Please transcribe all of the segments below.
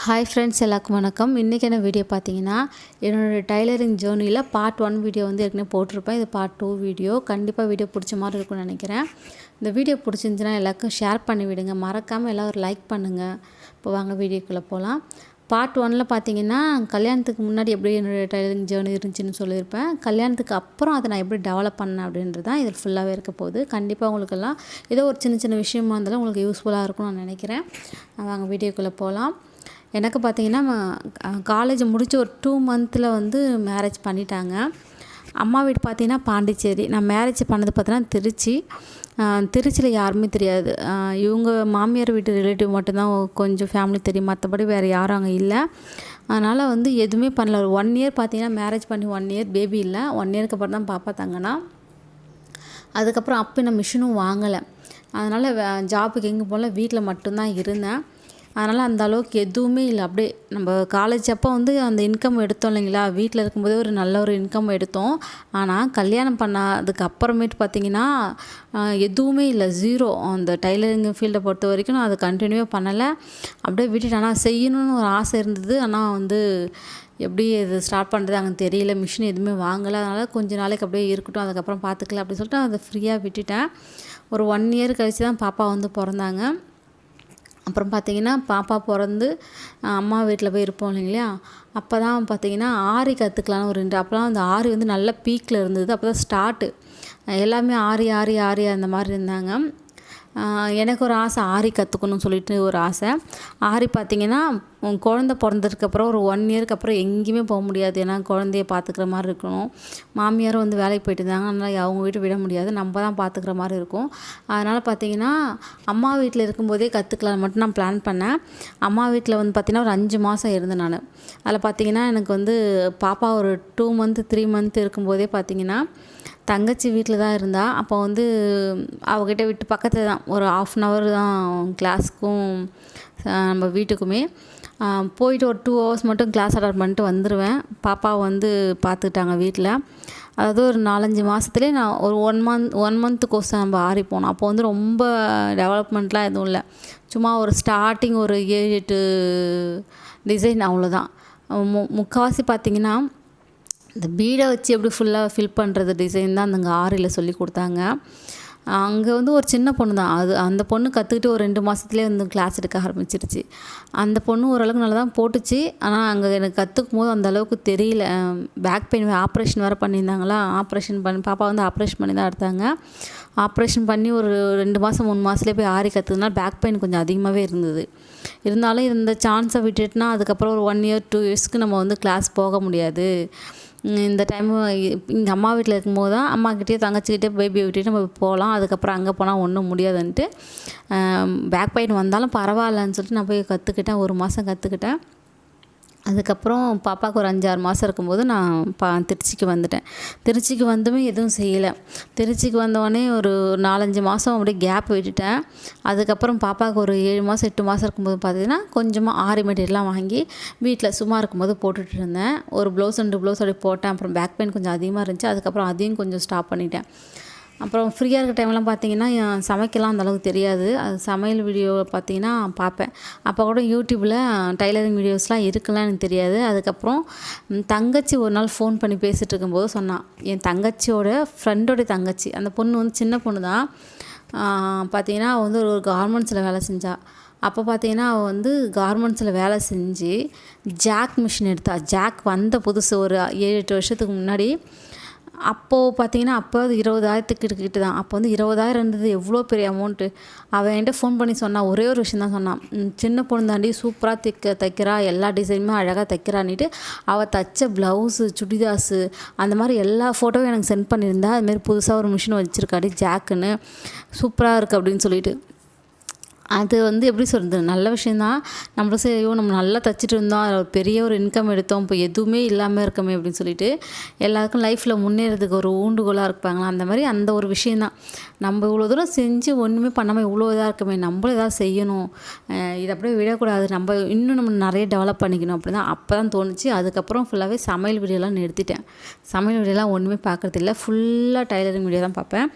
Hi friends எல்லாருக்கும் வணக்கம். இன்றைக்கான வீடியோ பார்த்தீங்கன்னா என்னோடய டைலரிங் ஜேர்னியில் பார்ட் ஒன் வீடியோ வந்து ஏற்கனவே போட்டிருப்பேன். இது பார்ட் டூ வீடியோ கண்டிப்பாக வீடியோ பிடிச்ச மாதிரி இருக்கும்னு நினைக்கிறேன். இந்த வீடியோ பிடிச்சிருந்துச்சுன்னா எல்லாருக்கும் ஷேர் பண்ணி விடுங்க. மறக்காமல் எல்லாம் ஒரு லைக் பண்ணுங்கள் இப்போ வாங்க வீடியோக்குள்ளே போகலாம் பார்ட் ஒனில் பார்த்தீங்கன்னா கல்யாணத்துக்கு முன்னாடி எப்படி என்னோடய டைலரிங் ஜேர்னி இருந்துச்சுன்னு சொல்லியிருப்பேன். கல்யாணத்துக்கு அப்புறம் அதை நான் எப்படி டெவலப் பண்ணேன் அப்படின்றது தான் இதில் ஃபுல்லாகவே இருக்க போகுது. கண்டிப்பாக உங்களுக்கெல்லாம் ஏதோ ஒரு சின்ன சின்ன விஷயமா இருந்தாலும் உங்களுக்கு யூஸ்ஃபுல்லாக இருக்கும்னு நான் நினைக்கிறேன். வாங்க வீடியோக்குள்ளே போகலாம் எனக்கு பார்த்தீங்கன்னா காலேஜ் முடித்து ஒரு டூ மந்த்தில் வந்து மேரேஜ் பண்ணிட்டாங்க. அம்மா வீடு பார்த்தீங்கன்னா பாண்டிச்சேரி. நான் மேரேஜ் பண்ணது பார்த்தீங்கன்னா திருச்சி. திருச்சியில் யாருமே தெரியாது. இவங்க மாமியார் வீட்டு ரிலேட்டிவ் மட்டும்தான். கொஞ்சம் ஃபேமிலி தெரியும். மற்றபடி வேறு யாரும் அங்கே இல்லை. அதனால் வந்து எதுவுமே பண்ணல. ஒரு ஒன் இயர் பார்த்தீங்கன்னா மேரேஜ் பண்ணி ஒன் இயர் பேபி இல்லை. ஒன் இயருக்கு அப்புறம் தான் பாப்பா தங்கினா. அதுக்கப்புறம் அப்போ நான் மிஷினும் வாங்கலை. அதனால் ஜாபுக்கு எங்கே போகல. வீட்டில் மட்டும்தான் இருந்தேன். அதனால் அந்த அளவுக்கு எதுவுமே இல்லை. அப்படியே நம்ம காலேஜ் அப்போ வந்து அந்த இன்கம் எடுத்தோம் இல்லைங்களா? வீட்டில் இருக்கும்போதே ஒரு நல்ல ஒரு இன்கம் எடுத்தோம். ஆனால் கல்யாணம் பண்ணதுக்கு அப்புறமேட்டு பார்த்திங்கன்னா எதுவுமே இல்லை. ஜீரோ அந்த டைலரிங் ஃபீல்டை பொறுத்த வரைக்கும் நான் அதை கண்டினியூவாக பண்ணலை. அப்படியே விட்டுட்டு ஆனால் செய்யணும்னு ஒரு ஆசை இருந்தது. ஆனால் வந்து எப்படி இது ஸ்டார்ட் பண்ணுறது அங்கே தெரியல. மிஷின் எதுவுமே வாங்கலை. அதனால் கொஞ்ச நாளைக்கு அப்படியே இருக்கட்டும். அதுக்கப்புறம் பார்த்துக்கலாம் அப்படின்னு சொல்லிட்டு அதை ஃப்ரீயாக விட்டுட்டேன். ஒரு ஒன் இயர் கழித்து தான் பாப்பா வந்து பிறந்தாங்க. அப்புறம் பார்த்திங்கன்னா பாப்பா பிறந்து அம்மா வீட்டில் போய் இருப்போம் இல்லைங்களா? அப்போ தான் பார்த்திங்கன்னா ஆரி கற்றுக்கலான்னு ஒரு ரெண்டு அப்போலாம் அந்த ஆரி வந்து நல்ல பீக்கில் இருந்தது. அப்போ தான் ஸ்டார்ட்டு எல்லாமே ஆரி ஆரி ஆரி அந்த மாதிரி இருந்தாங்க. எனக்கு ஒரு ஆசை ஆரி கற்றுக்கணும்னு சொல்லிட்டு ஒரு ஆசை. ஆரி பார்த்திங்கன்னா குழந்த பிறந்ததுக்கப்புறம் ஒரு ஒன் இயருக்கு அப்புறம் எங்கேயுமே போக முடியாது. ஏன்னா குழந்தைய பார்த்துக்கிற மாதிரி இருக்கணும். மாமியாரும் வந்து வேலைக்கு போயிட்டு இருந்தாங்க. அதனால் அவங்க வீட்டு விட முடியாது. நம்ம தான் பார்த்துக்கிற மாதிரி இருக்கும். அதனால் பார்த்திங்கன்னா அம்மா வீட்டில் இருக்கும்போதே கற்றுக்கலாம் மட்டும் நான் பிளான் பண்ணேன். அம்மா வீட்டில் வந்து பார்த்திங்கன்னா ஒரு அஞ்சு மாதம் இருந்தேன் நான். அதில் பார்த்திங்கன்னா எனக்கு வந்து பாப்பா ஒரு டூ மந்த் த்ரீ மந்த் இருக்கும்போதே பார்த்திங்கன்னா தங்கச்சி வீட்டில் தான் இருந்தா. அப்போ வந்து அவகிட்ட விட்டு பக்கத்தில் தான். ஒரு ஆஃப் அன் ஹவர் தான் கிளாஸுக்கும் நம்ம வீட்டுக்குமே. போயிட்டு ஒரு டூ ஹவர்ஸ் மட்டும் கிளாஸ் அட்டன் பண்ணிட்டு வந்துடுவேன் பாப்பா வந்து பார்த்துக்கிட்டாங்க வீட்டில். அதாவது ஒரு நாலஞ்சு மாதத்துலேயே நான் ஒரு one month one month course நம்ம ஆறி போனோம். அப்போ வந்து ரொம்ப டெவலப்மெண்ட்லாம் எதுவும் இல்லை. சும்மா ஒரு ஸ்டார்டிங் ஒரு ஏழு எட்டு டிசைன் அவ்வளோதான் மு முக்கால்வாசி பார்த்திங்கன்னா இந்த பீடை வச்சு எப்படி ஃபுல்லாக ஃபில் பண்ணுறது டிசைன் தான் அந்த ஆரியில் சொல்லி கொடுத்தாங்க. அங்கே வந்து ஒரு சின்ன பொண்ணு தான். அது அந்த பொண்ணு கற்றுக்கிட்டு ஒரு ரெண்டு மாதத்துலேயே வந்து கிளாஸ் எடுக்க ஆரம்பிச்சிருச்சு. அந்த பொண்ணு ஓரளவுக்கு நல்லா தான் போட்டுச்சு. ஆனால் அங்கே எனக்கு கற்றுக்கும் போது அந்த அளவுக்கு தெரியல. பேக் பெயின் ஆப்ரேஷன் வேறு பண்ணியிருந்தாங்களா? ஆப்ரேஷன் பண்ணி பாப்பா வந்து ஆப்ரேஷன் பண்ணி தான் எடுத்தாங்க. ஆப்ரேஷன் பண்ணி ஒரு ரெண்டு மாதம் மூணு மாதத்துலேயே போய் ஆரி கற்றுதுனால பேக் பெயின் கொஞ்சம் அதிகமாகவே இருந்தது. இருந்தாலும் இந்த சான்ஸை விட்டுட்டுனா அதுக்கப்புறம் ஒரு ஒன் இயர் டூ இயர்ஸ்க்கு நம்ம வந்து கிளாஸ் போக முடியாது. இந்த டைம் இங்கே அம்மா வீட்டில் இருக்கும்போது தான் அம்மாக்கிட்டே தங்கச்சிக்கிட்டே பேபியை விட்டுட்டு நம்ம போகலாம் அதுக்கப்புறம் அங்கே போனால் ஒன்றும் முடியாதுன்ட்டு. பேக் பெயின் வந்தாலும் பரவாயில்லன்னு சொல்லிட்டு நான் போய் கற்றுக்கிட்டேன் ஒரு மாதம் கற்றுக்கிட்டேன் அதுக்கப்புறம் பாப்பாவுக்கு ஒரு அஞ்சாறு மாதம் இருக்கும்போது நான் பா திருச்சிக்கு வந்துட்டேன். திருச்சிக்கு வந்துமே எதுவும் செய்யலை. திருச்சிக்கு வந்தோடனே ஒரு நாலஞ்சு மாதம் அப்படியே கேப் விட்டுட்டேன். அதுக்கப்புறம் பாப்பாவுக்கு ஒரு ஏழு மாதம் எட்டு மாதம் இருக்கும்போது பார்த்தீங்கன்னா கொஞ்சமாக ஆரி மெட்டீரியல்லாம் வாங்கி வீட்டில் சும்மா இருக்கும்போது போட்டுட்டு இருந்தேன். ஒரு ப்ளவுஸ் ரெண்டு ப்ளவுஸ் அப்படி போட்டேன். அப்புறம் பேக் பெயின் கொஞ்சம் அதிகமாக இருந்துச்சு. அதுக்கப்புறம் அதையும் கொஞ்சம் ஸ்டாப் பண்ணிட்டேன். அப்புறம் ஃப்ரீயாக இருக்க டைம்லாம் பார்த்தீங்கன்னா சமைக்கலாம் அந்தளவுக்கு தெரியாது. அது சமையல் வீடியோ பார்த்தீங்கன்னா பார்ப்பேன் அப்போ கூட யூடியூப்பில் டைலரிங் வீடியோஸ்லாம் இருக்குல்லாம் எனக்கு தெரியாது. அதுக்கப்புறம் தங்கச்சி ஒரு நாள் ஃபோன் பண்ணி பேசிகிட்டு இருக்கும்போது சொன்னான் என் தங்கச்சியோட ஃப்ரெண்டோடைய தங்கச்சி. அந்த பொண்ணு வந்து சின்ன பொண்ணு தான் பார்த்தீங்கன்னா அவள் வந்து ஒரு கார்மெண்ட்ஸில் வேலை செஞ்சாள் அப்போ பார்த்தீங்கன்னா அவள் வந்து கார்மெண்ட்ஸில் வேலை செஞ்சு ஜாக் மிஷின் எடுத்தா. ஜாக் வந்த புதுசு ஒரு ஏழு எட்டு வருஷத்துக்கு முன்னாடி அப்போது பார்த்தீங்கன்னா அப்போ இருபதாயிரத்துக்கு கிட்ட தான். அப்போ வந்து இருபதாயிரம் இருந்தது எவ்வளோ பெரிய அமௌண்ட்டு அவன் என்கிட்ட ஃபோன் பண்ணி சொன்னான் ஒரே ஒரு விஷயம் தான் சொன்னான். சின்ன பொண்ணு தாண்டி சூப்பராக தைக்க தைக்கிறா எல்லா டிசைனுமே அழகாக தைக்கிறான்னுட்டு அவள் தைச்ச ப்ளவுஸு சுடிதாஸு அந்த மாதிரி எல்லா ஃபோட்டோவும் எனக்கு சென்ட் பண்ணியிருந்தா அதுமாரி புதுசாக ஒரு மிஷின் வச்சுருக்காடி ஜாக்குன்னு சூப்பராக இருக்குது அப்படின்னு சொல்லிட்டு. அது வந்து எப்படி சொல்கிறது நல்ல விஷயந்தான் நம்மளும் சரி ஐயோ நம்ம நல்லா தைச்சிட்டு இருந்தோம். அதில் பெரிய ஒரு இன்கம் எடுத்தோம். இப்போ எதுவுமே இல்லாமல் இருக்கமே அப்படின்னு சொல்லிட்டு எல்லாருக்கும் லைஃப்பில் முன்னேறதுக்கு ஒரு ஊண்டுகோலாக இருப்பாங்களா? அந்த மாதிரி அந்த ஒரு விஷயந்தான் நம்ம இவ்வளோ தூரம் செஞ்சு ஒன்றுமே பண்ணாமல் இவ்வளோ இதாக இருக்கமே. நம்மளும் எதாவது செய்யணும். இதை அப்படியே விடக்கூடாது. நம்ம இன்னும் நம்ம நிறைய டெவலப் பண்ணிக்கணும் அப்படி தான் அப்போ தான் தோணுச்சு. அதுக்கப்புறம் ஃபுல்லாகவே சமையல் வீடியோலாம் நிறுத்திட்டேன். சமையல் வீடியோலாம் ஒன்றுமே பார்க்குறதில்ல ஃபுல்லாக டைலரிங் வீடியோ தான் பார்ப்பேன்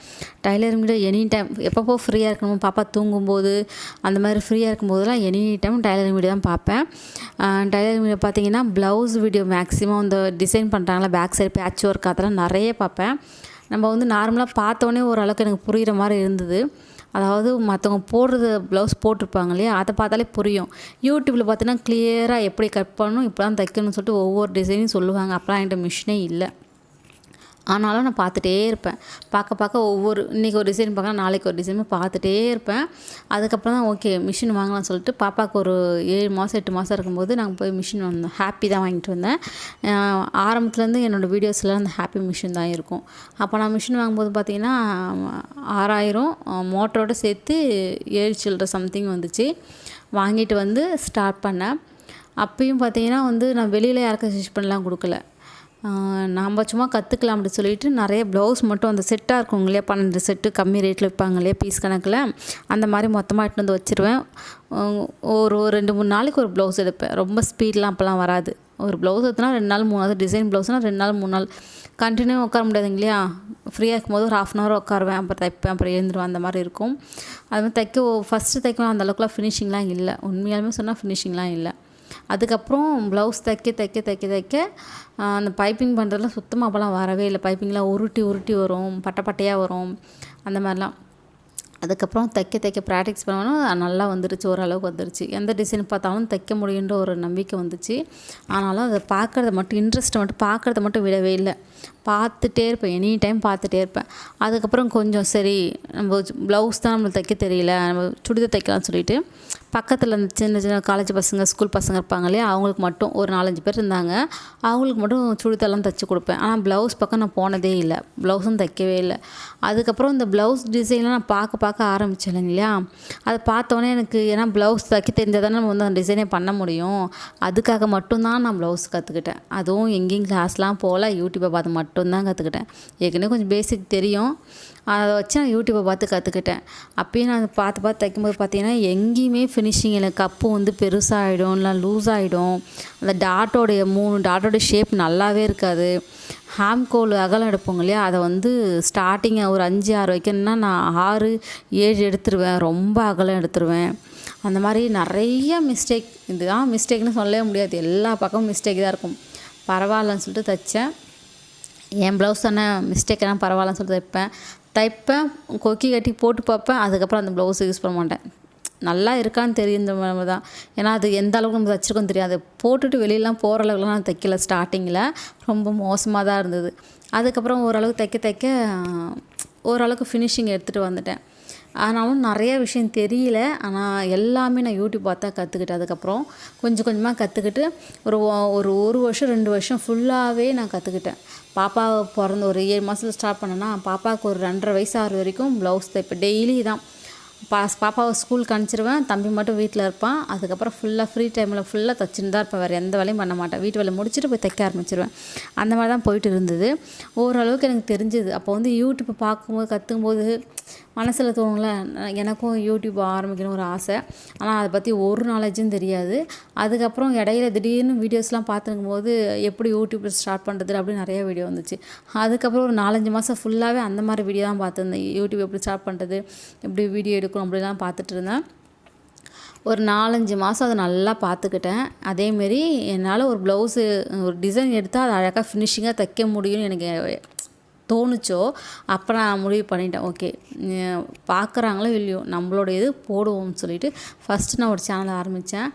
டைலரிங் வீடியோ எனி டைம் எப்பப்போ ஃப்ரீயாக இருக்கணும் பாப்பா தூங்கும்போது அந்த மாதிரி ஃப்ரீயாக இருக்கும்போதெல்லாம் எனி டைம் டைலரிங் வீடியோ தான் பார்ப்பேன். டைலரிங் வீடியோ பார்த்தீங்கன்னா ப்ளவுஸ் வீடியோ மேக்ஸிமம் இந்த டிசைன் பண்ணுறாங்களா பேக் சைடு பேட்ச் ஒர்க் அதெல்லாம் நிறைய பார்ப்பேன். நம்ம வந்து நார்மலாக பார்த்தோன்னே ஓரளவுக்கு எனக்கு புரிகிற மாதிரி இருந்தது. அதாவது மற்றவங்க போடுறது ப்ளவுஸ் போட்டிருப்பாங்க இல்லையா அதை பார்த்தாலே புரியும். யூடியூப்பில் பார்த்தீங்கன்னா கிளியராக எப்படி கட் பண்ணணும் இப்படிலாம் தைக்கணும்னு சொல்லிட்டு ஒவ்வொரு டிசைனும் சொல்லுவாங்க. அப்போலாம் என்கிட்ட மிஷினே இல்லை. ஆனாலும் நான் பார்த்துட்டே இருப்பேன். பார்க்க பார்க்க ஒவ்வொரு இன்றைக்கி ஒரு டிசைன் பார்க்கலாம் நாளைக்கு ஒரு டிசைன் பார்த்துட்டே இருப்பேன். அதுக்கப்புறம் தான் ஓகே மிஷின் வாங்கலாம்னு சொல்லிட்டு பாப்பாவுக்கு ஒரு ஏழு மாதம் எட்டு மாதம் இருக்கும்போது நாங்கள் போய் மிஷின் வந்தோம் ஹாப்பி தான் வாங்கிட்டு வந்தேன். ஆரம்பத்துலேருந்து என்னோடய வீடியோஸில் அந்த ஹாப்பி மிஷின் தான் இருக்கும். அப்போ நான் மிஷின் வாங்கும்போது பார்த்தீங்கன்னா ஆறாயிரம் மோட்டரோடு சேர்த்து ஏழு சில்லற சம்திங் வந்துச்சு. வாங்கிட்டு வந்து ஸ்டார்ட் பண்ணேன். அப்பயும் பார்த்தீங்கன்னா வந்து நான் வெளியில் யாருக்கும் ஸ்டிச் பண்ணலாம் கொடுக்கல. நாம் சும்மா கற்றுக்கலாம் அப்படி சொல்லிட்டு நிறைய ப்ளவுஸ் மட்டும் அந்த செட்டாக இருக்கும் இல்லையா? பன்னெண்டு செட்டு கம்மி ரேட்டில் விற்பாங்க இல்லையா? பீஸ் கணக்கில். அந்த மாதிரி மொத்தமாக எடுத்து வந்து வச்சுருவேன். ஒரு ரெண்டு மூணு நாளைக்கு ஒரு ப்ளவுஸ் எடுப்பேன். ரொம்ப ஸ்பீட்லாம் அப்போல்லாம் வராது. ஒரு ப்ளவுஸ் எடுத்துனா ரெண்டு நாள் மூணு நாள் டிசைன் ப்ளவுஸ்னால் ரெண்டு நாள் மூணு நாள். கண்டினியூ உட்கார முடியாது இல்லையா? ஃப்ரீயாக இருக்கும்போது ஒரு ஹாஃப் அன் ஹவர் உட்காருவேன். அப்புறம் தைப்பேன் அப்புறம் எழுந்துருவேன். அந்த மாதிரி இருக்கும். அது மாதிரி தைக்க ஃபஸ்ட்டு தைக்கலாம் அந்த அளவுக்குலாம் ஃபினிஷிங்லாம் இல்லை. உண்மையாலுமே சொன்னால் ஃபினிஷிங்லாம் இல்லை. அதுக்கப்புறம் ப்ளவுஸ் தைக்க தைக்க தைக்க தைக்க அந்த பைப்பிங் பண்ணுறதுலாம் சுத்தமாக அப்போல்லாம் வரவே இல்லை. பைப்பிங்லாம் உருட்டி உருட்டி வரும். பட்டை பட்டையாக வரும். அந்த மாதிரிலாம். அதுக்கப்புறம் தைக்க தைக்க ப்ராக்டிக்ஸ் பண்ணணும் நல்லா வந்துடுச்சு ஓரளவுக்கு வந்துடுச்சு எந்த டிசைன் பார்த்தாலும் தைக்க முடியுன்ற ஒரு நம்பிக்கை வந்துச்சு. ஆனாலும் அதை பார்க்குறத மட்டும் இன்ட்ரெஸ்ட்டை மட்டும் பார்க்குறத மட்டும் விடவே இல்லை. பார்த்துட்டே இருப்பேன். எனி டைம் பார்த்துட்டே இருப்பேன். அதுக்கப்புறம் கொஞ்சம் சரி நம்ம ப்ளவுஸ் தான் நம்மளுக்கு தைக்க தெரியல. நம்ம சுடிதார் தைக்கலாம்னு சொல்லிட்டு பக்கத்தில் இந்த சின்ன சின்ன காலேஜ் பசங்க ஸ்கூல் பசங்க இருப்பாங்க இல்லையா? அவங்களுக்கு மட்டும் ஒரு நாலஞ்சு பேர் இருந்தாங்க. அவங்களுக்கு மட்டும் சுடிதார்லாம் தைச்சி கொடுப்பேன். ஆனால் ப்ளவுஸ் பக்கம் நான் போனதே இல்லை. ப்ளவுஸும் தைக்கவே இல்லை. அதுக்கப்புறம் இந்த ப்ளவுஸ் டிசைன்லாம் நான் பார்க்க பார்க்க ஆரம்பித்தேன் இல்லையா அதை பார்த்தோன்னே எனக்கு ஏன்னா ப்ளவுஸ் தைக்க தெரிஞ்சால் தானே நம்ம வந்து அந்த டிசைனே பண்ண முடியும். அதுக்காக மட்டும்தான் நான் ப்ளவுஸ் கற்றுக்கிட்டேன் அதுவும் எங்கேயும் கிளாஸ்லாம் போகல. யூடியூப்பை பார்த்து மட்டும்தான் கற்றுக்கிட்டேன் ஏற்கனவே கொஞ்சம் பேசிக் தெரியும். அதை வச்சு நான் யூடியூப்பை பார்த்து கற்றுக்கிட்டேன் அப்பயும் நான் பார்த்து பார்த்து தைக்கும்போது பார்த்தீங்கன்னா எங்கேயுமே ஃபினிஷிங் எனக்கு கப்பு வந்து பெருசாகிடும் இல்லை லூஸ் ஆகிடும் அந்த டாட்டோடைய மூணு டாட்டோடைய ஷேப் நல்லாவே இருக்காது. ஹாம்கோல் அகலம் எடுப்போங்க இல்லையா? அதை வந்து ஸ்டார்டிங்காக ஒரு அஞ்சு ஆறு வைக்கணும்னா நான் ஆறு ஏழு எடுத்துருவேன். ரொம்ப அகலம் எடுத்துருவேன். அந்த மாதிரி நிறைய மிஸ்டேக் இதுதான் மிஸ்டேக்னு சொல்லவே முடியாது. எல்லா பக்கமும் மிஸ்டேக் தான் இருக்கும். பரவாயில்லன்னு சொல்லிட்டு தைச்சேன். என் ப்ளவுஸ் தானே மிஸ்டேக்கெல்லாம் பரவாயில்லன்னு சொல்லிட்டு தைப்பேன். தைப்பேன் கொக்கி கட்டி போட்டு பார்ப்பேன். அதுக்கப்புறம் அந்த ப்ளவுஸ் யூஸ் பண்ண மாட்டேன். நல்லா இருக்கான்னு தெரியும் இந்த தான். ஏன்னா அது எந்த அளவுக்கு நம்ம தைச்சிருக்கோம் தெரியாது. போட்டுட்டு வெளியெலாம் போகிற அளவுக்குலாம் நான் தைக்கல ஸ்டார்டிங்கில் ரொம்ப மோசமாக தான் இருந்தது. அதுக்கப்புறம் ஓரளவுக்கு தைக்க தைக்க ஓரளவுக்கு ஃபினிஷிங் எடுத்துகிட்டு வந்துட்டேன். ஆனாலும் நிறைய விஷயம் தெரியல. ஆனால் எல்லாமே நான் யூடியூப் பார்த்தா கற்றுக்கிட்டேன் அதுக்கப்புறம் கொஞ்சம் கொஞ்சமாக கற்றுக்கிட்டு ஒரு ஒரு ஒரு வருஷம் ரெண்டு வருஷம் ஃபுல்லாகவே நான் கற்றுக்கிட்டேன் பாப்பா பிறந்த ஒரு ஏழு மாதத்தில் ஸ்டார்ட் பண்ணேன்னா பாப்பாவுக்கு ஒரு ரெண்டரை வயசு ஆறு வரைக்கும் ப்ளவுஸ் தைப்பேன். டெய்லி தான். பாஸ் பாப்பாவை ஸ்கூலுக்கு அனுப்பிச்சிருவேன். தம்பி மட்டும் வீட்டில் இருப்பான். அதுக்கப்புறம் ஃபுல்லாக ஃப்ரீ டைமில் ஃபுல்லாக தச்சுன்னு தான் இருப்பேன். வேறு எந்த வேலையும் பண்ண மாட்டேன். வீட்டு வேலை முடிச்சுட்டு போய் தைக்க ஆரம்பிச்சிருவேன். அந்த மாதிரி தான் போயிட்டு இருந்தது. ஓரளவுக்கு எனக்கு தெரிஞ்சுது. அப்போ வந்து யூடியூப்பை பார்க்கும்போது கற்றுக்கும்போது மனசில் தோணும்ல எனக்கும் யூடியூப் ஆரம்பிக்கணும் ஒரு ஆசை. ஆனால் அதை பற்றி ஒரு நாலேஜும் தெரியாது. அதுக்கப்புறம் இடையில திடீர்னு வீடியோஸ்லாம் பார்த்துருக்கும் போது எப்படி யூடியூப்பில் ஸ்டார்ட் பண்ணுறது அப்படின்னு நிறைய வீடியோ வந்துச்சு. அதுக்கப்புறம் ஒரு நாலஞ்சு மாதம் ஃபுல்லாகவே அந்த மாதிரி வீடியோ தான் பார்த்துருந்தேன். யூடியூப் எப்படி ஸ்டார்ட் பண்ணுறது எப்படி வீடியோ எடுக்கணும் அப்படிலாம் பார்த்துட்டு இருந்தேன். ஒரு நாலஞ்சு மாதம் அதை நல்லா பார்த்துக்கிட்டேன். அதேமாரி என்னால் ஒரு ப்ளவுஸு ஒரு டிசைன் எடுத்தால் அதை அழகாக ஃபினிஷிங்காக தைக்க முடியும்னு எனக்கு தோணுச்சோ அப்போ நான் முடிவு பண்ணிட்டேன். ஓகே பார்க்குறாங்களோ இல்லையோ நம்மளோட இது போடுவோம்னு சொல்லிட்டு ஃபஸ்ட்டு நான் ஒரு சேனல் ஆரம்பித்தேன்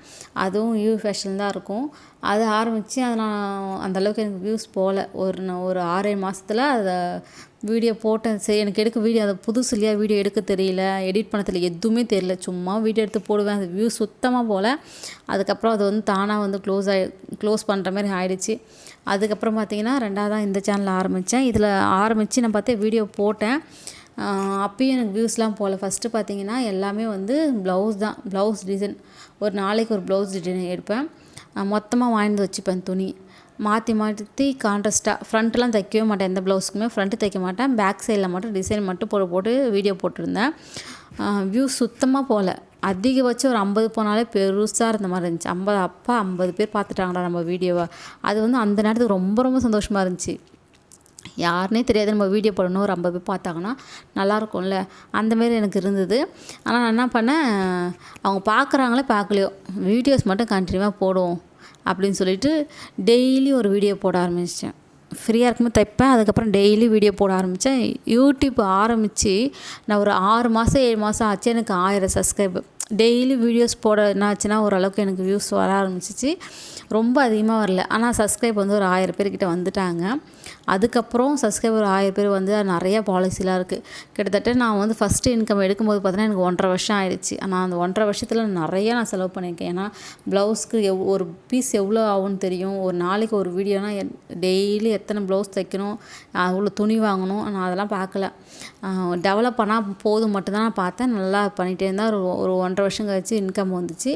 அதுவும் யூ ஃபேஷன் தான் இருக்கும். அது ஆரம்பித்து அதை நான் அந்தளவுக்கு எனக்கு வியூஸ் போகல ஒரு நான் ஒரு ஆறேழு மாதத்தில் அதை வீடியோ போட்டேன். சரி எனக்கு எடுக்க வீடியோ அதை புதுசு இல்லையா? வீடியோ எடுக்க தெரியல. எடிட் பண்ண தெரியல. எதுவுமே தெரியல. சும்மா வீடியோ எடுத்து போடுவேன். அது வியூ சுத்தமாக போகல அதுக்கப்புறம் அது வந்து தானாக வந்து க்ளோஸ் ஆகி க்ளோஸ் பண்ணுற மாதிரி ஆயிடுச்சு. அதுக்கப்புறம் பார்த்திங்கன்னா ரெண்டாவதாக இந்த சேனல் ஆரம்பித்தேன் இதில் ஆரம்பித்து நான் பார்த்து வீடியோ போட்டேன். அப்பயும் எனக்கு வியூஸ்லாம் போகல. ஃபஸ்ட்டு பார்த்திங்கன்னா எல்லாமே வந்து ப்ளவுஸ் தான். ப்ளவுஸ் டிசைன் ஒரு நாளைக்கு ஒரு ப்ளவுஸ் டிசைன் எடுப்பேன். மொத்தமாக வாங்கிட்டு வச்சுப்பேன் துணி. மாற்றி மாற்றி கான்ட்ராஸ்ட்டாக ஃப்ரண்ட்லாம் தைக்கவே மாட்டேன் எந்த ப்ளவுஸுக்குமே ஃப்ரண்ட்டு தைக்க மாட்டேன். பேக் சைடில் மட்டும் டிசைன் மட்டும் போட்டு போட்டு வீடியோ போட்டிருந்தேன். வியூ சுத்தமாக போகல. அதிகபட்சம் ஒரு ஐம்பது போனாலே பெருசாக இருந்த மாதிரி இருந்துச்சு. ஐம்பது அப்பா ஐம்பது பேர் பார்த்துட்டாங்கடா நம்ம வீடியோவை அது வந்து அந்த நேரத்துக்கு ரொம்ப ரொம்ப சந்தோஷமாக இருந்துச்சு. யாருனே தெரியாது நம்ம வீடியோ போடணும். ஒரு ஐம்பது பேர் பார்த்தாங்கன்னா நல்லாயிருக்கும்ல அந்தமாரி எனக்கு இருந்தது. ஆனால் நான் என்ன பண்ணேன்? அவங்க பார்க்குறாங்களே பார்க்கலையோ வீடியோஸ் மட்டும் கண்டினியூவாக போடுவோம் அப்படின்னு சொல்லிட்டு டெய்லி ஒரு வீடியோ போட ஆரம்பித்தேன் ஃப்ரீயாக இருக்கும்போது தைப்பேன். அதுக்கப்புறம் டெய்லி வீடியோ போட ஆரம்பித்தேன் யூடியூப் ஆரம்பித்து நான் ஒரு ஆறு மாதம் ஏழு மாதம் ஆச்சு. எனக்கு ஆயிரம் சப்ஸ்கிரைபர் டெய்லி வீடியோஸ் போட என்னாச்சுன்னா ஓரளவுக்கு எனக்கு வியூஸ் வர ஆரம்பிச்சிச்சு. ரொம்ப அதிகமாக வரல. ஆனால் சப்ஸ்கிரைப் வந்து ஒரு ஆயிரம் பேர்கிட்ட வந்துட்டாங்க. அதுக்கப்புறம் சப்ஸ்கிரைபர் ஆயிரம் பேர் வந்து நிறைய பாலிசிலாம் இருக்குது கிட்டத்தட்ட நான் வந்து ஃபஸ்ட்டு இன்கம் எடுக்கும்போது பார்த்தீங்கன்னா எனக்கு ஒன்றரை வருஷம் ஆயிடுச்சு. ஆனால் அந்த ஒன்றரை வருஷத்தில் நிறைய நான் செலவு பண்ணியிருக்கேன். ஏன்னா ப்ளவுஸ்க்கு எவ் ஒரு பீஸ் எவ்வளோ ஆகும்னு தெரியும். ஒரு நாளைக்கு ஒரு வீடியோனா டெய்லி எத்தனை ப்ளவுஸ் தைக்கணும் அவ்வளோ துணி வாங்கணும் நான் அதெல்லாம் பார்க்கல. டெவலப் பண்ணால் போதும் மட்டும்தான் நான் பார்த்தேன். நல்லா பண்ணிகிட்டே இருந்தால் ஒரு ஒரு ஒன்றரை வருஷம் கழிச்சு இன்கம் வந்துச்சு.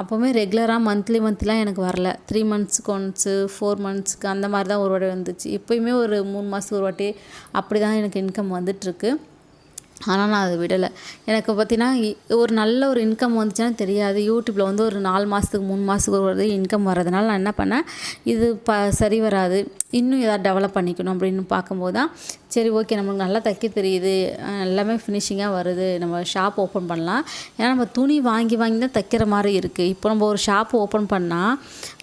அப்போவுமே ரெகுலராக மந்த்லி மந்த்லாம் எனக்கு வரல. த்ரீ மந்த்ஸ்க்கு ஒன்ஸு ஃபோர் மந்த்ஸ்க்கு அந்த மாதிரி தான் ஒரு வாட்டி வந்துச்சு. இப்போயுமே ஒரு மூணு மாதத்துக்கு ஒரு வாட்டி அப்படி தான் எனக்கு இன்கம் வந்துட்டுருக்கு. ஆனால் நான் அதை விடலை. எனக்கு பார்த்தீங்கன்னா ஒரு நல்ல ஒரு இன்கம் வந்துச்சுன்னா தெரியாது. யூடியூப்பில் வந்து ஒரு நாலு மாதத்துக்கு மூணு மாதத்துக்கு ஒரு இன்கம் வர்றதுனால நான் என்ன பண்ணேன் இது ப சரி வராது. இன்னும் எதாவது டெவலப் பண்ணிக்கணும் அப்படின்னு பார்க்கும்போது தான் சரி ஓகே நம்மளுக்கு நல்லா தைக்க தெரியுது. எல்லாமே ஃபினிஷிங்காக வருது. நம்ம ஷாப் ஓப்பன் பண்ணலாம். ஏன்னா நம்ம துணி வாங்கி வாங்கி தான் தைக்கிற மாதிரி இருக்குது இப்போ நம்ம ஒரு ஷாப் ஓப்பன் பண்ணால்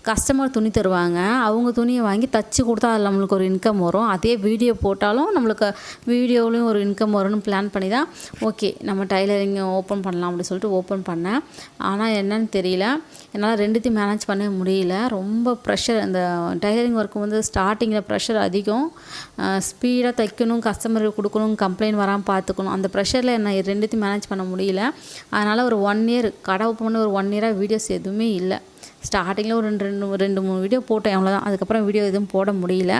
கஸ்டமர் துணி தருவாங்க. அவங்க துணியை வாங்கி தச்சு கொடுத்தா அதில் நம்மளுக்கு ஒரு இன்கம் வரும். அதே வீடியோ போட்டாலும் நம்மளுக்கு வீடியோவிலையும் ஒரு இன்கம் வரும்னு பிளான் பண்ணி தான் ஓகே நம்ம டைலரிங் ஓப்பன் பண்ணலாம் அப்படின்னு சொல்லிட்டு ஓப்பன் பண்ணேன். ஆனால் என்னன்னு தெரியல. என்னால் ரெண்டுத்தையும் மேனேஜ் பண்ண முடியல. ரொம்ப ப்ரெஷர் அந்த டைலரிங் ஒர்க்கு வந்து ஸ்டார்டிங்கில் ப்ரெஷர் அதிகம். ஸ்பீடாக தைக்கணும் கஸ்டமருக்கு கொடுக்கணும் கம்ப்ளைண்ட் வராமல் பார்த்துக்கணும். அந்த ப்ரெஷரில் என்ன ரெண்டுத்தையும் மேனேஜ் பண்ண முடியல. அதனால் ஒரு ஒன் இயர் கடை ஓப்பன் ஒரு ஒன் இயராக வீடியோஸ் எதுவுமே இல்லை. ஸ்டார்டிங்கில் ஒரு ரெண்டு ரெண்டு ரெண்டு மூணு வீடியோ போட்டேன் அவ்வளோதான் அதுக்கப்புறம் வீடியோ எதுவும் போட முடியல.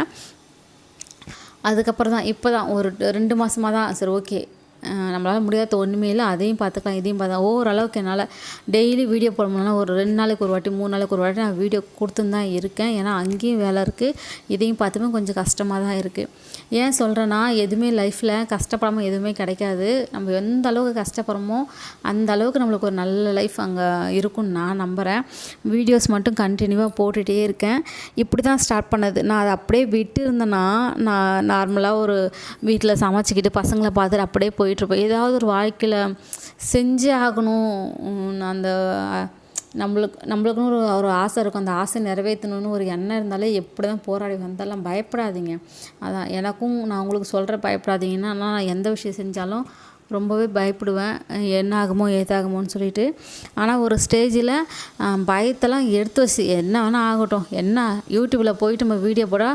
அதுக்கப்புறம் தான் இப்போ தான் ஒரு ரெண்டு மாதமாக தான் சரி ஓகே நம்மளால் முடியாத ஒன்றுமே இல்லை அதையும் பார்த்துக்கலாம் இதையும் பார்த்தா ஓரளவுக்கு என்னால் டெய்லி வீடியோ போட முடியலனா ஒரு ரெண்டு நாளைக்கு ஒரு வாட்டி மூணு நாளைக்கு ஒரு வாட்டி நான் வீடியோ கொடுத்துன்னு தான் இருக்கேன். ஏன்னா அங்கேயும் வேலை இருக்குது இதையும் பார்த்துமே கொஞ்சம் கஷ்டமாக தான் இருக்குது ஏன் சொல்கிறேன்னா எதுவுமே லைஃப்பில் கஷ்டப்படாமல் எதுவுமே கிடைக்காது. நம்ம எந்த அளவுக்கு கஷ்டப்படுறோமோ அந்த அளவுக்கு நம்மளுக்கு ஒரு நல்ல லைஃப் அங்கே இருக்கும்னு நான் நம்புகிறேன் வீடியோஸ் மட்டும் கண்டினியூவாக போட்டுகிட்டே இருக்கேன். இப்படி தான் ஸ்டார்ட் பண்ணது. நான் அதை அப்படியே விட்டு இருந்தேன்னா நான் நார்மலாக ஒரு வீட்டில் சமைச்சிக்கிட்டு பசங்களை பார்த்துட்டு அப்படியே போய் போயிட்டுருப்போம். ஏதாவது ஒரு வாழ்க்கையில் செஞ்சே ஆகணும். அந்த நம்மளுக்கு நம்மளுக்குன்னு ஒரு ஒரு ஆசை இருக்கும். அந்த ஆசை நிறைவேற்றணும்னு ஒரு எண்ணம் இருந்தாலே எப்படி தான் போராடி வந்தாலும் பயப்படாதீங்க. அதான் எனக்கும் நான் உங்களுக்கு சொல்கிற பயப்படாதீங்கன்னா நான் எந்த விஷயம் செஞ்சாலும் ரொம்பவே பயப்படுவேன். என்ன ஆகுமோ ஏதாகுமோன்னு சொல்லிட்டு. ஆனால் ஒரு ஸ்டேஜில் பயத்தெல்லாம் எடுத்து வச்சு என்ன வேணால் ஆகட்டும். என்ன யூடியூப்பில் போயிட்டு நம்ம வீடியோ போட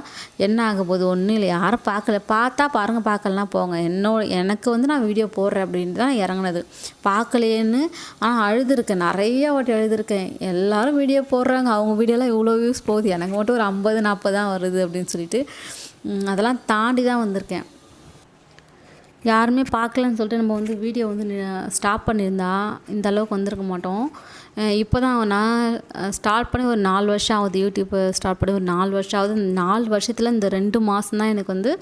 என்ன ஆக போகுது? ஒன்றும் இல்லை. யாரும் பார்க்கல. பார்த்தா பாருங்கள் பார்க்கலாம் போங்க. என்னோட எனக்கு வந்து நான் வீடியோ போடுறேன் அப்படின்ட்டு தான் இறங்கினது. பார்க்கலையேன்னு ஆனால் அழுதுருக்கேன். நிறைய வாட்டி அழுதுருக்கேன். எல்லோரும் வீடியோ போடுறாங்க. அவங்க வீடியோலாம் இவ்வளோ வியூஸ் போகுது. எனக்கு மட்டும் ஒரு ஐம்பது நாற்பது தான் வருது அப்படின்னு சொல்லிட்டு அதெல்லாம் தாண்டி தான் வந்திருக்கேன். யாருமே பார்க்கலன்னு சொல்லிட்டு நம்ம வந்து வீடியோ வந்து ஸ்டாப் பண்ணியிருந்தா இந்த அளவுக்கு வந்திருக்க மாட்டோம். இப்போ தான் நான் ஸ்டார்ட் பண்ணி ஒரு நாலு வருஷம் ஆகுது யூடியூப் ஸ்டார்ட் பண்ணி ஒரு நாலு வருஷம் ஆகுது. நாலு வருஷத்தில் இந்த ரெண்டு மாதம் தான் எனக்கு வந்து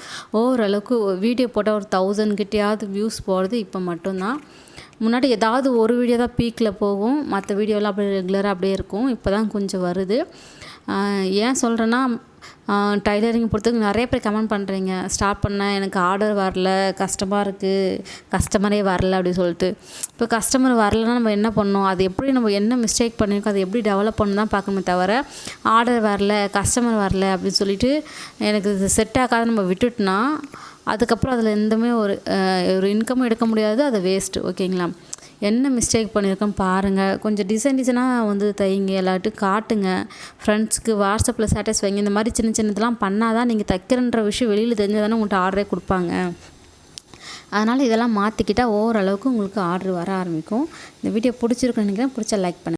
ஓரளவுக்கு வீடியோ போட்டால் ஒரு தௌசண்ட் கிட்டேயாவது வியூஸ் போகிறது இப்போ மட்டும்தான். முன்னாடி ஏதாவது ஒரு வீடியோ தான் பீக்கில் போகும். மற்ற வீடியோலாம் அப்படியே ரெகுலராக அப்படியே இருக்கும். இப்போ தான் கொஞ்சம் வருது. ஏன் சொல்கிறேன்னா டைலரிங் பொறுத்தவரைக்கும் நிறைய பேர் கமெண்ட் பண்ணுறீங்க ஸ்டார்ட் பண்ணேன் எனக்கு ஆர்டர் வரல கஷ்டமாக இருக்குது கஸ்டமரே வரல அப்படின்னு சொல்லிட்டு. இப்போ கஸ்டமர் வரலன்னா நம்ம என்ன பண்ணணும்? அது எப்படி நம்ம என்ன மிஸ்டேக் பண்ணியிருக்கோம்? அதை எப்படி டெவலப் பண்ணணும் தான் பார்க்கணுமே தவிர ஆர்டர் வரல கஸ்டமர் வரல அப்படின்னு சொல்லிட்டு எனக்கு இது செட் ஆகாத நம்ம விட்டுட்டோன்னா அதுக்கப்புறம் அதில் எந்தமே ஒரு ஒரு இன்கமும் எடுக்க முடியாது அது வேஸ்ட்டு ஓகேங்களா என்ன மிஸ்டேக் பண்ணியிருக்கோம் பாருங்கள் கொஞ்சம் டிசைன் டிசைனாக வந்து தைங்க எல்லாட்டும் காட்டுங்க. ஃப்ரெண்ட்ஸ்க்கு வாட்ஸ்அப்பில் ஸ்டேட்டஸ் வைங்க. இந்த மாதிரி சின்ன சின்னதெல்லாம் பண்ணால் தான் நீங்கள் தைக்கிறன்ற விஷயம் வெளியில் தெரிஞ்சால் தானே உங்கள்கிட்ட ஆர்டரே கொடுப்பாங்க. அதனால் இதெல்லாம் மாற்றிக்கிட்டால் ஓரளவுக்கு உங்களுக்கு ஆர்டர் வர ஆரம்பிக்கும். இந்த வீடியோ பிடிச்சிருக்குன்னு நினைக்கிறேன். பிடிச்சா லைக் பண்ணுங்கள்